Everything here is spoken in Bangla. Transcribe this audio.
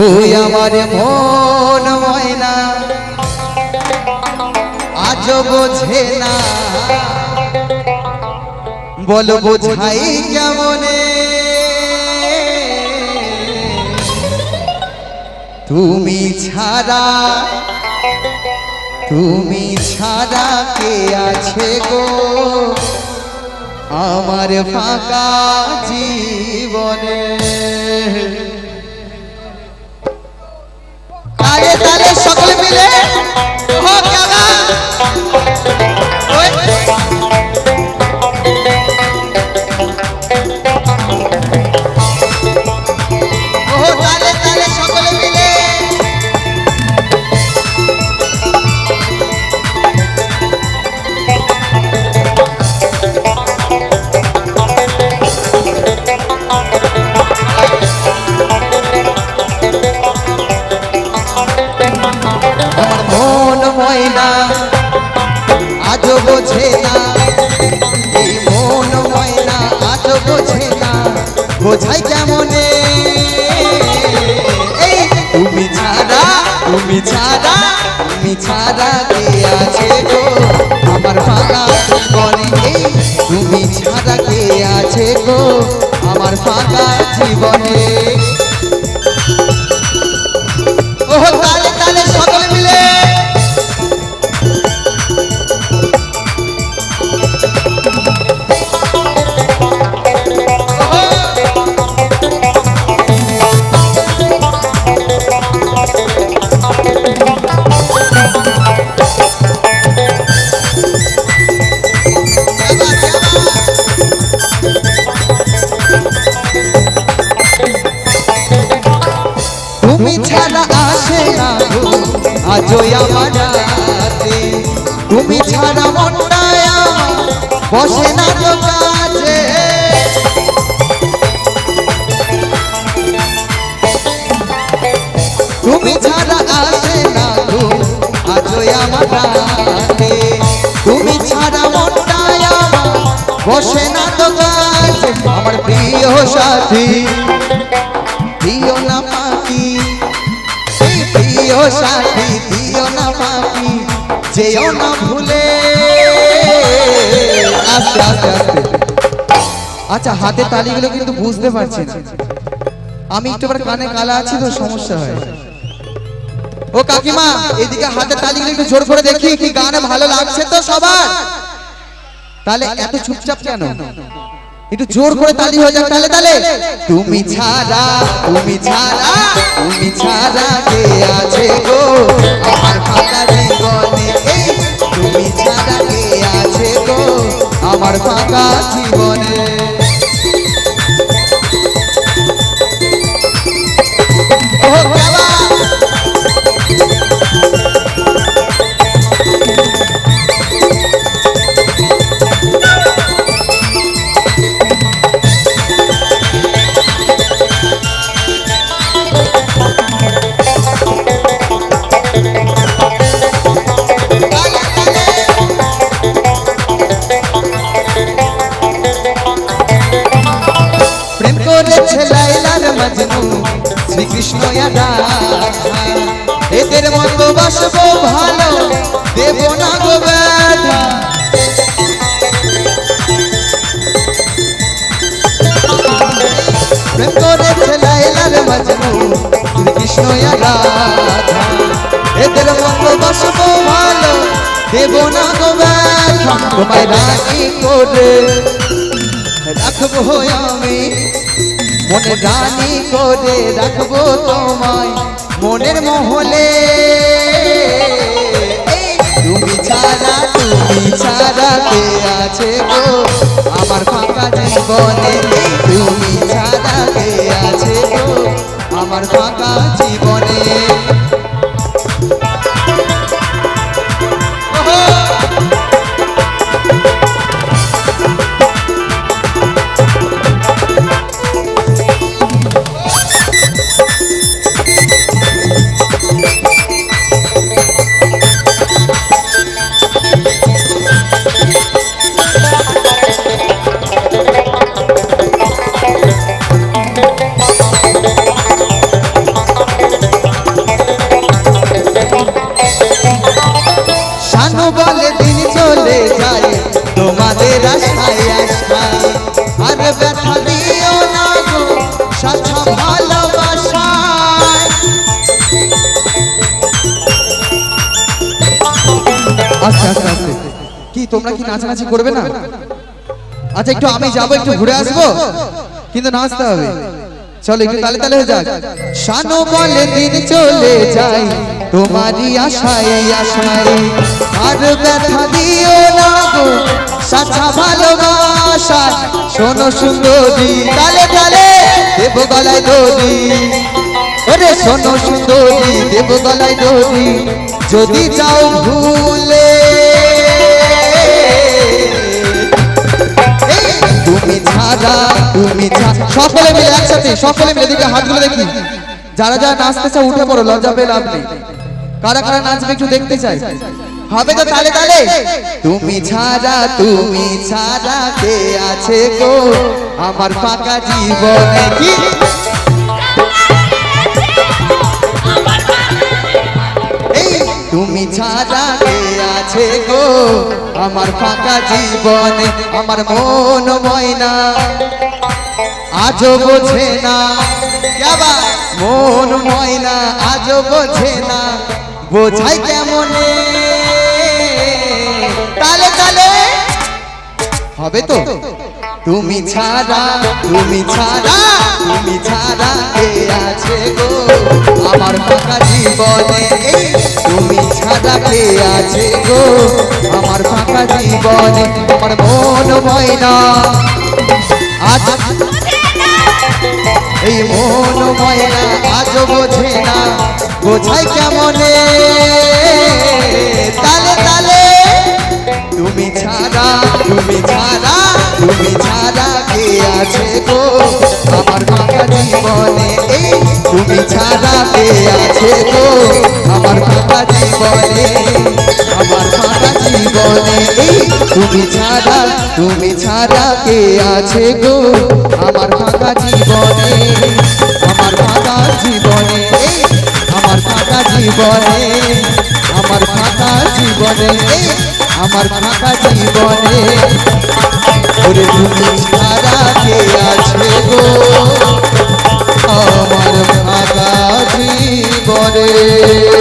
ওই আমার মন ময়না, আজ বোঝে না। বল বোঝাই কেমনে? তুমি ছাড়া তুমি ছাড়া কে আছে গো? আমার ফাঁকা জীবনে। আজ বোঝে না। এই মন কেমনে? তুমি ছাড়া তুমি ছাড়া তুমি ছাড়া কে আছে গো? আমার ফাঁকা জীবনে তুমি ছাড়া কে আছে গো? আমার ফাঁকা জীবনে। তুমি ছাড়া আসে না আজও আমার রাতে। তুমি ছাড়া মনটা আমার বসে না তো কাজে। তুমি ছাড়া আসে না আমার তুমি ছাড়া বসে না তো আমার প্রিয় সাথী, দিও না প্রিয় সাথী, দিও না পাখি যেও না ভুলে। আস্তে আস্তে আস্তে। আচ্ছা হাতে তালিগুলো কিন্তু বুঝতে পারছি না। আমি একটু কানে কালা আছি তো, সমস্যা হয়। ও কাকিমা, এদিকে হাতে তালিগুলো একটু জোর করে দেখি, কি গানে ভালো লাগছে তো সবার? তাহলে এত চুপচাপ কেন? একটু জোর করে তালি হয়ে যাক তাহলে তাহলে তুমি ছাড়া তুমি ছাড়া তুমি ছাড়া কে আছে গো? আমার ফাঁকা জীবনে তুমি ছাড়া কে আছে গো? আমার ফাঁকা জীবনে রাধা এদের মতো বাসবো ভালো, দেব না গো ব্যথা। প্রেম করেছে লাইলার মজনু শ্রীকৃষ্ণ রাধা এদের মতো বাসবো আমি। মনে রানী করে রাখব তোমায়। মনের মহলে। তুমি ছাড়া তুমি ছাড়া কে আছে গো? আমার ফাঁকা জীবনে ব্যথা না গো আচ্ছা, আচ্ছা, আচ্ছা। তোমরা কি নাচানাচি করবে না? আচ্ছা একটু আমি যাব, একটু ঘুরে আসব? কিন্তু নাচতে হবে। চলো, একটু তালে তালে হয়ে যাক। শানো বলে, দিন চলে যাই তোমারই আশায় আশায়। আর ব্যথা দিও না গো সাথা ভালোবাসা শোনো সুন্দরী তালে তালে দেব গলায় দড়ি। ওরে শোনো সুন্দরী, দেব গলায় দড়ি। যদি যাও ভুলে। তুমি ছাড়া, তুমি সকলে মিলে একসাথে, সকলে মিলে দিকে হাতগুলো দেখি। যারা যারা নাচতে চাও উঠে পড়ো, লজ্জা পেয়ে লাভ নেই। কারা কারা নাচবে একটু দেখতে চাই। হবে তো তালে তালে। তুমি ছাড়া তুমি ছাড়া কে আছে গো? আমার ফাঁকা জীবনে কি? তুমি ছাড়া কে আছে গো? আমার ফাঁকা জীবনে, আমার মন ময়না। আজও বোঝে না। মন ময়না, আজও বোঝে না। বোঝাই কেমনে? হবে তো? তুমি ছাড়া তুমি ছাড়া তুমি ছাড়া কে আছে গো? আমার ফাঁকা জীবনে তুমি ছাড়া কে আছে গো? আমার ফাঁকা জীবনে আমার মন ময়না আজ এই মন ময়না আজ বোঝে না বোঝাই কেমনে? তালে তালে তুমি ছাড়া তুমি ছাড়া তুমি ছাড়া কে আছে গো? আমার ফাঁকা জীবনে তুমি ছাড়া কে আছে গো? আমার ফাঁকা জীবনে আমার ফাঁকা জীবনে তুমি ছাড়া তুমি ছাড়া কে আছে গো? আমার ফাঁকা জীবনে আমার ফাঁকা জীবনে এই আমার ফাঁকা জীবনে আমার ফাঁকা জীবনে। ওরে তুমি সারা কে আছে গো? আমার ফাঁকা জীবনে।